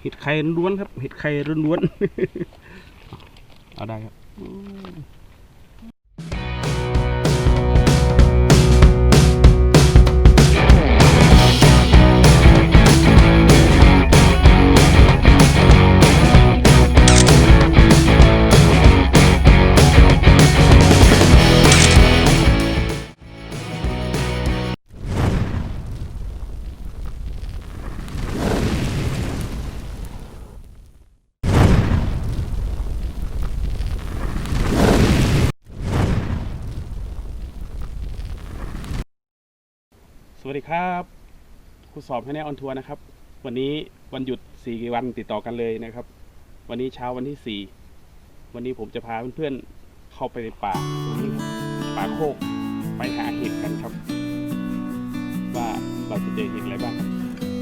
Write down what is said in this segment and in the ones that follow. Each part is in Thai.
เห็ดไข่ล้วนครับ เห็ดไข่ล้วนๆเอาได้ครับ วัสดีครับครูสอบให้แน่ออนทัวร์นะครับ วันนี้วันหยุดสี่วันติดต่อกันเลยนะครับ วันนี้เช้าวันที่สี่วันนี้ผมจะพาเพื่อนๆเข้าไปในป่าป่าโคกไปหาเห็ดกันครับ ว่าเราจะเจอเห็ดอะไรบ้าง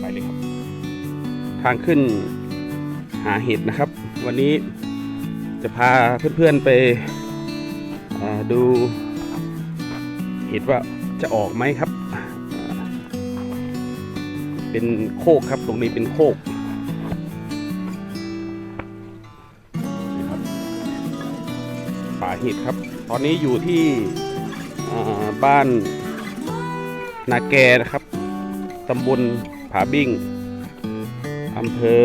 ไปเลยครับ ทางขึ้นหาเห็ดนะครับ วันนี้จะพาเพื่อนๆไปดูเห็ดว่าจะออกไหมครับ เป็นโคกครับ ตรงนี้เป็นโคกนี่ครับป่าเห็ดครับ ตอนนี้อยู่ที่บ้านนาแกนะครับตำบลผาบิ้งอำเภอ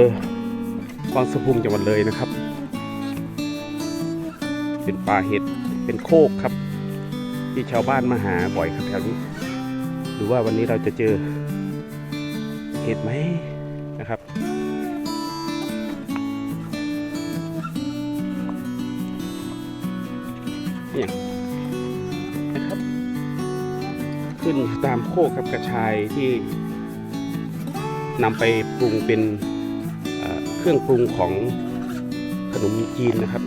วังสะพุงจังหวัดเลยนะครับ เป็นป่าเห็ดเป็นโคกครับ ที่ชาวบ้านมาหาบ่อยครับแถวนี้ดูว่าวันนี้เราจะเจอ เห็ดไหมนะครับ เนี่ยนะครับ ขึ้นตามโคกกับกระชายที่นำไปปรุงเป็นเครื่องปรุงของขนมจีนนะครับ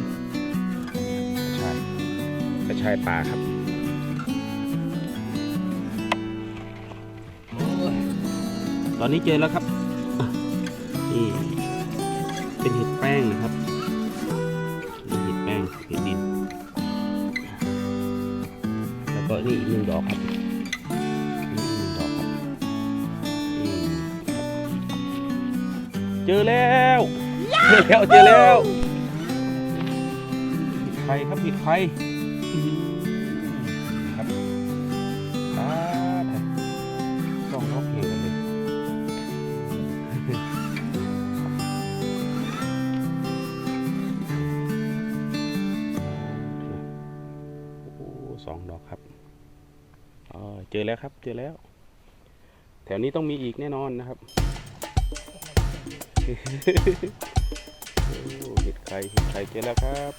กระชาย กระชายป่าครับ ตอนนี้เจอแล้วครับนี่เป็นเห็ดแป้งนะครับเห็ดแป้งเห็ดดิน แล้วก็นี่อีกหนึ่งดอกครับนี่อีกหนึ่งดอกครับเจอแล้วเจอแล้วเจอแล้วเห็ดไข่ครับเห็ดไข่อื้ เจอแล้วครับ เจอแล้ว แถวนี้ต้องมีอีกแน่นอนนะครับเห็ดไข่เห็ดไข่เจอแล้วครับ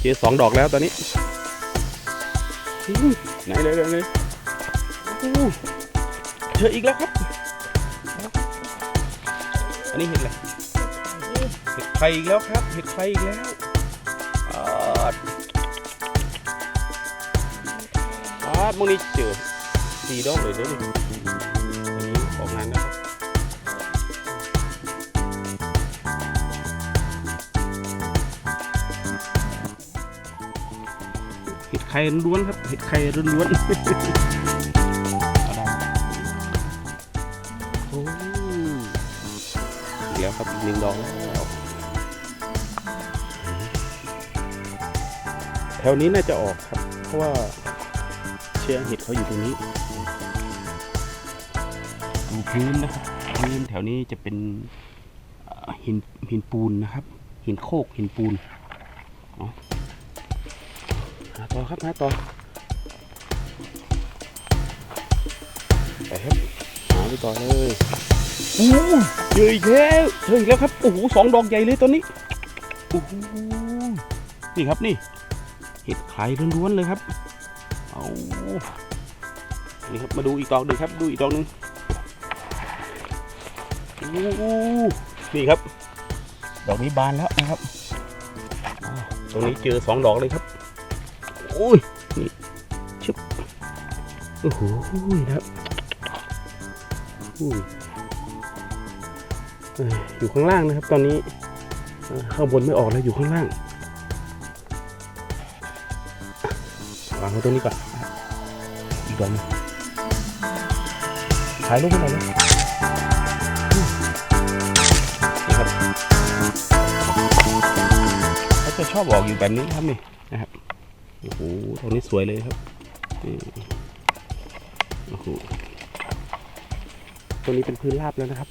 เจอสองดอกแล้วตอนนี้ ไหนเลยเลยเจออีกแล้วครับ อันนี้เห็ดอะไรเห็ดไข่อีกแล้วครับ เห็ดไข่อีกแล้วาดอดมึงนี่เจอสีดอกเลยเด้อนี่วันนี้ออกงานนะครับเห็ดไข่ล้วนครับเห็ดไข่ล้วนเอาได้โอ้อีกแล้วครับอีกหนึ่งดอกแถวนี้น่าจะออกครับ เพราะว่า เชื้อเห็ดเขาอยู่ตรงนี้ ดูพื้นนะครับพื้นแถวนี้จะเป็นเอ่อหินหินปูนนะครับ หินโคกหินปูนเอาหาต่อครับหาต่อไปครับหาไปต่อเลยโอ้เจออีกแล้วเจออีกแล้วครับโอ้โหสองดอกใหญ่เลยตอนนี้โอ้โหนี่ครับนี่เห็ดไข่ล้วนๆเลยครับเอา นี่ครับมาดูอีกดอกหนึ่งครับ ดูอีกดอกหนึ่งนี่ครับ ดอกนี้บานแล้วนะครับตรงนี้เจอสองดอกเลยครับโอ้ยนี่ชึบโอ้โหนะครับอยู่ข้างล่างนะครับ ตอนนี้ข้างบนไม่ออกแล้วอยู่ข้างล่าง วางไว้ตรงนี้ก่อนอีกดอวนึงถ่ายรูปให้หน่อยนะเขาจะชอบออกอยู่แบบนี้ครับนี่นะครับโอ้โหตรงนี้สวยเลยครับโอ้โหตรงนี้เป็นพื้นราบแล้วนะครับ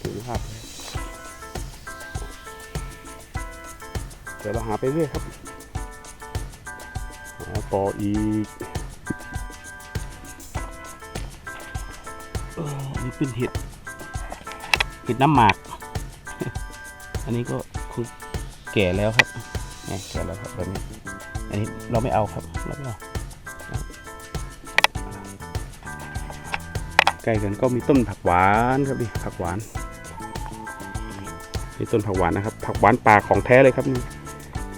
พื้นราบเดี๋ยวเราหาไปเรื่อยครับ ต่ออีกอันนี้เป็นเห็ด เห็ดน้ำหมาก อันนี้ก็คือแก่แล้วครับนี่แก่แล้วครับแบบนี้ อันนี้เราไม่เอาครับเราไม่เอาใกล้กันก็มีต้นผักหวานครับดิผักหวานนี่ต้นผักหวานนะครับ ผักหวานป่าของแท้เลยครับนี่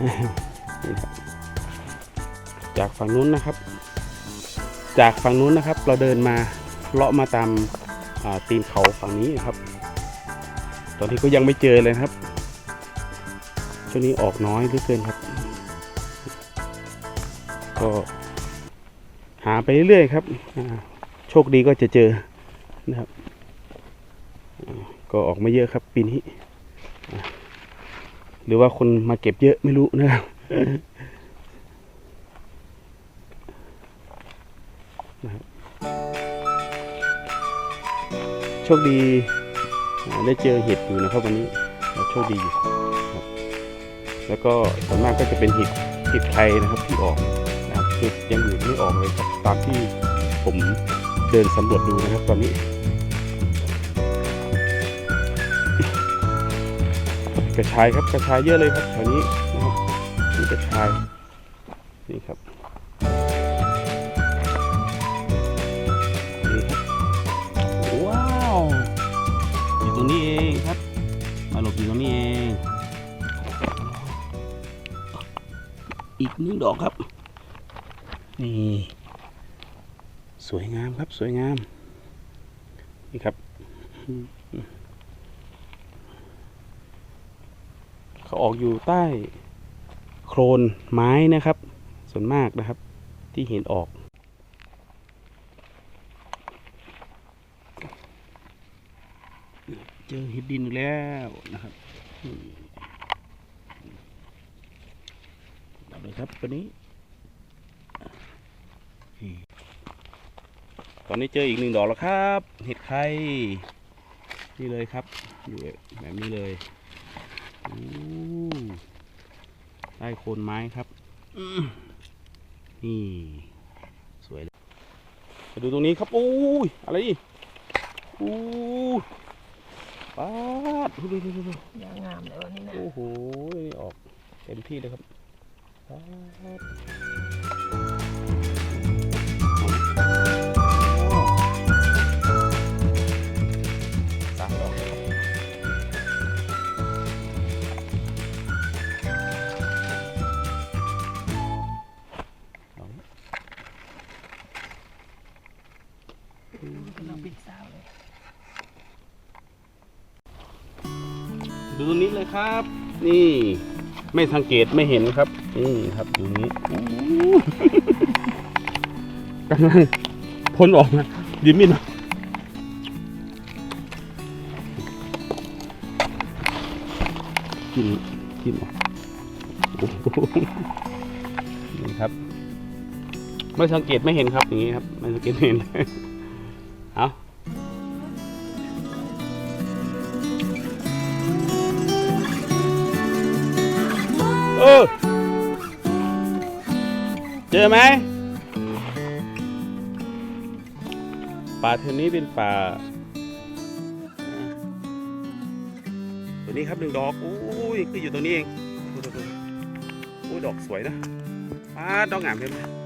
นี่ครับ จากฝั่งนู้นนะครับ จากฝั่งนู้นนะครับ เราเดินมาเลาะมาตามาตีนเขาฝั่งนี้นะครับ ตอนนี้ก็ยังไม่เจอเลยครับ ช่วงนี้ออกน้อยเหลือเกินครับ ก็หาไปเรื่อยๆครับ โชคดีก็จะเจอนะครับ ก็ออกมาเยอะครับปีนี้ หรือว่าคนมาเก็บเยอะไม่รู้นะครับนะครับ โชคดีได้เจอเห็ดอยู่นะครับวันนี้เราโชคดีอยู่ครับแล้วก็ส่วนมากก็จะเป็นเห็ดเห็ดไทยนะครับที่ออกนะครับเห็ดอยังอื่นไม่ออกเลยครับตามที่ผมเดินสำรวจดูนะครับตอนนี้ กระชายครับกระชายเยอะเลยครับแถวนี้นะครับนี่กระชายนี่ครับ อยู่ตรงนี้เอง อีกหนึ่งดอกครับ นี่ สวยงามครับสวยงาม นี่ครับ เขาออกอยู่ใต้โครนไม้นะครับ ส่วนมากนะครับ ที่เห็นออก เจอเห็ดดินแล้วนะครับเอาเลยครับตัวนี้ตอนนี้เจออีกหนึ่งดอกแล้วครับ เห็ดไข่นี่เลยครับ อยู่แบบนี้เลยอู้ใต้โคนไม้ครับนี่สวยเลยมาดูตรงนี้ครับ อู้ยอะไรนี่อู้ ป๊าดดูดูดูดูยางงามเลยวันนี้นะ โอ้โหนี่ออกเต็มที่เลยครับป๊าด ตรงนี้เลยครับ นี่ไม่สังเกตไม่เห็นครับ นี่ครับอยู่นี้อู้กำลังพ้นออกมาดิมินมากินกินออกนี่ครับ ไม่สังเกตไม่เห็นครับอย่างนี้ครับ ไม่สังเกตไม่เห็น อไหมป่าเทอนี้เป็นป่าตัวนี้ครับหนึ่งดอกอุ้ยคืออยู่ตรงนี้เองดูดูดูอุ้ยดอกสวยนะป้าดอกงามเลยนะจิ้ม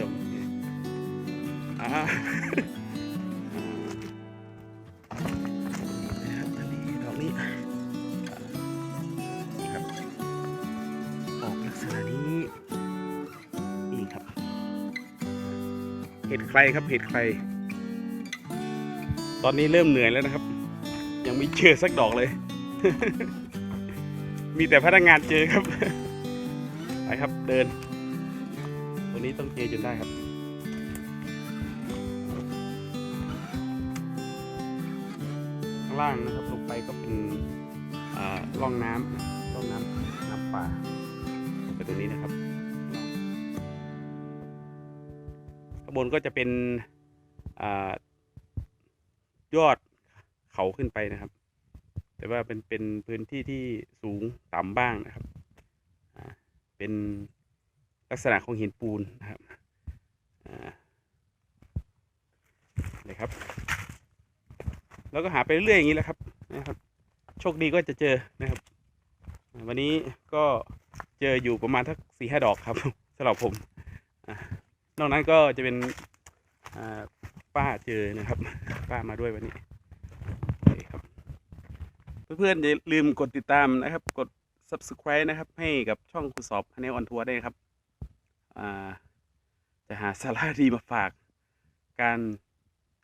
รับเห็ดใครครับเห็ดใคร ตอนนี้เริ่มเหนื่อยแล้วนะครับ ยังไม่เจอสักดอกเลย มีแต่พนักงานเจอครับ ไปครับเดิน รงนี้ต้องเจอจนได้ครับข้างล่างนะครับลงไปก็เป็นอ่าร่องน้ำร่องน้ำน้ำป่าไปตรงนี้นะครับข้างบนก็จะเป็นอายอดเขาขึ้นไปนะครับ แต่ว่าเป็นเป็นพื้นที่ที่สูงต่ำบ้างนะครับอ่าเป็น ลักษณะของหินปูนนะครับอ่านี่ครับ แล้วก็หาไปเรื่อยอย่างนี้แหละครับนะครับ โชคดีก็จะเจอนะครับ วันนี้ก็เจออยู่ประมาณทักสี่ห้าดอกครับสำหรับผมอ่านอกนั้นก็จะเป็นป้าเจอนะครับ ป้ามาด้วยวันนี้เครับเพื่อนๆอย่าลืมกดติดตามนะครับ กด subscribe นะครับ ให้กับช่องคุณสอบคะแนนออนทัวร์ได้ครับ จะหาสาระดีมาฝากการ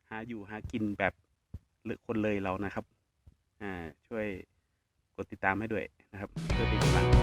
หาอยู่หากินแบบหรือคนเลยเรานะครับ ช่วยกดติดตามให้ด้วยนะครับเพื่อเป็นกำลัง